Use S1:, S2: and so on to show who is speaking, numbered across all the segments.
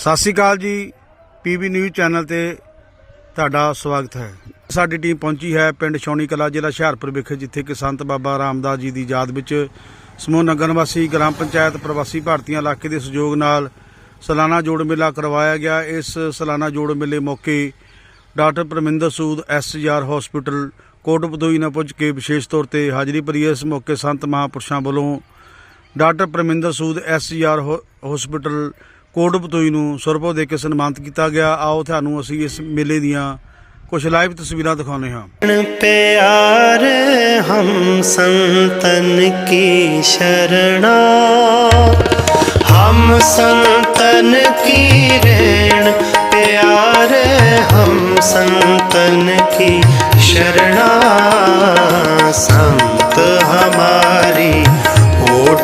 S1: ਸਤਿ ਸ਼੍ਰੀ ਅਕਾਲ ਜੀ PB news channel ਤੇ ਤੁਹਾਡਾ ਸਵਾਗਤ ਹੈ। ਸਾਡੀ ਟੀਮ ਪਹੁੰਚੀ ਹੈ ਪਿੰਡ ਸ਼ੌਣੀ ਕਲਾ ਜ਼ਿਲ੍ਹਾ ਹੁਸ਼ਿਆਰਪੁਰ ਵਿਖੇ, ਜਿੱਥੇ ਕਿ ਸੰਤ ਬਾਬਾ ਰਾਮਦਾਸ ਜੀ ਦੀ ਯਾਦ ਵਿੱਚ ਸਮੂਹ ਨਗਰ ਨਿਵਾਸੀ ਗ੍ਰਾਮ ਪੰਚਾਇਤ ਪ੍ਰਵਾਸੀ ਭਾਰਤੀਆਂ ਇਲਾਕੇ ਦੇ ਸਹਿਯੋਗ ਨਾਲ ਸਾਲਾਨਾ ਜੋੜ ਮੇਲਾ ਕਰਵਾਇਆ ਗਿਆ। ਇਸ ਸਾਲਾਨਾ ਜੋੜ ਮੇਲੇ ਮੌਕੇ doctor Parminder Sood SGR hospital ਕੋਟਪਦੋਈ ਨਾਲ ਪੁੱਜ ਕੇ ਵਿਸ਼ੇਸ਼ ਤੌਰ ਤੇ ਹਾਜ਼ਰੀ ਭਰੀ। ਇਸ ਮੌਕੇ ਸੰਤ ਮਹਾਂਪੁਰਸ਼ਾਂ ਵੱਲੋਂ doctor Parminder Sood SGR hospital ਕੋਟਪਤੋਈ ਨੂੰ ਸਰਪੋ ਦੇ ਕੇ ਸਨਮਾਨਿਤ ਕੀਤਾ ਗਿਆ ਆਓ ਤੁਹਾਨੂੰ ਅਸੀਂ ਇਸ ਮੇਲੇ ਦੀਆਂ ਕੁਝ ਲਾਈਵ ਤਸਵੀਰਾਂ ਦਿਖਾਉਂਦੇ ਹਾਂ
S2: प्यार हम संतन की शरणा हम संतन की ऋण प्यार हम संतन की शरणा संत हमारी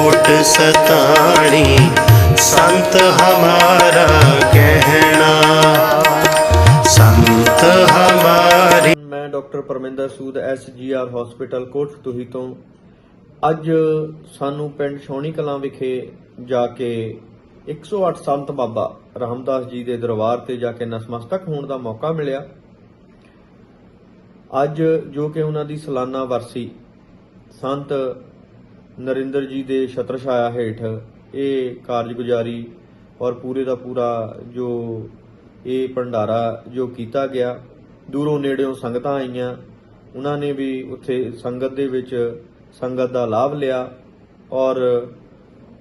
S2: ओट सताणी संत हमारा गहना संत हमारी
S3: ਮੈਂ doctor Parminder Sood SGR hospital Kotfatuhi ਤੋਂ ਅੱਜ ਸਾਨੂੰ ਪਿੰਡ ਸ਼ੌਣੀ ਕਲਾਂ ਵਿਖੇ ਜਾ ਕੇ 108 ਸੰਤ ਬਾਬਾ ਰਾਮਦਾਸ ਜੀ ਦੇ ਦਰਬਾਰ ਤੇ ਜਾ ਕੇ ਨਸਮਸਤਕ ਹੋਣ ਦਾ ਮੌਕਾ ਮਿਲਿਆ ਅੱਜ ਜੋ ਕਿ ਉਹਨਾਂ ਦੀ ਸਾਲਾਨਾ ਵਰਸੀ ਸੰਤ ਨਰਿੰਦਰ ਜੀ ਦੇ ਛਤਰ ਛਾਇਆ ਹੇਠ ਇਹ ਕਾਰਜਗੁਜ਼ਾਰੀ ਔਰ ਪੂਰੇ ਦਾ ਪੂਰਾ ਜੋ ਇਹ ਭੰਡਾਰਾ ਜੋ ਕੀਤਾ ਗਿਆ, ਦੂਰੋਂ ਨੇੜਿਓਂ ਸੰਗਤਾਂ ਆਈਆਂ, ਉਹਨਾਂ ਨੇ ਵੀ ਉੱਥੇ ਸੰਗਤ ਦੇ ਵਿੱਚ ਸੰਗਤ ਦਾ ਲਾਭ ਲਿਆ ਔਰ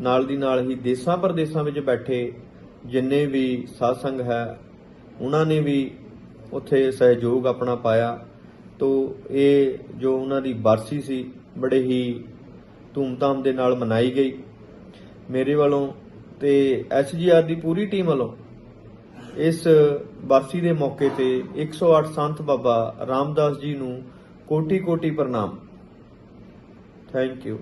S3: ਨਾਲ ਦੀ ਨਾਲ ਹੀ ਦੇਸਾਂ ਪ੍ਰਦੇਸਾਂ ਵਿੱਚ ਬੈਠੇ ਜਿੰਨੇ ਵੀ ਸਾਧ ਸੰਗ ਹੈ, ਉਹਨਾਂ ਨੇ ਵੀ ਉੱਥੇ ਸਹਿਯੋਗ ਆਪਣਾ ਪਾਇਆ। ਤੋ ਇਹ ਜੋ ਉਹਨਾਂ ਦੀ ਬਰਸੀ ਸੀ, ਬੜੇ ਹੀ ਧੂਮਧਾਮ ਦੇ ਨਾਲ ਮਨਾਈ ਗਈ। ਮੇਰੇ ਵੱਲੋਂ ਤੇ ਐਸਜੀਆਰ ਦੀ ਪੂਰੀ ਟੀਮ ਵੱਲੋਂ ਇਸ ਵਾਸੀ ਦੇ ਮੌਕੇ ਤੇ 108 ਸੰਤ ਬਾਬਾ ਰਾਮਦਾਸ ਜੀ ਨੂੰ ਕੋਟੀ ਕੋਟੀ ਪ੍ਰਣਾਮ। Thank you.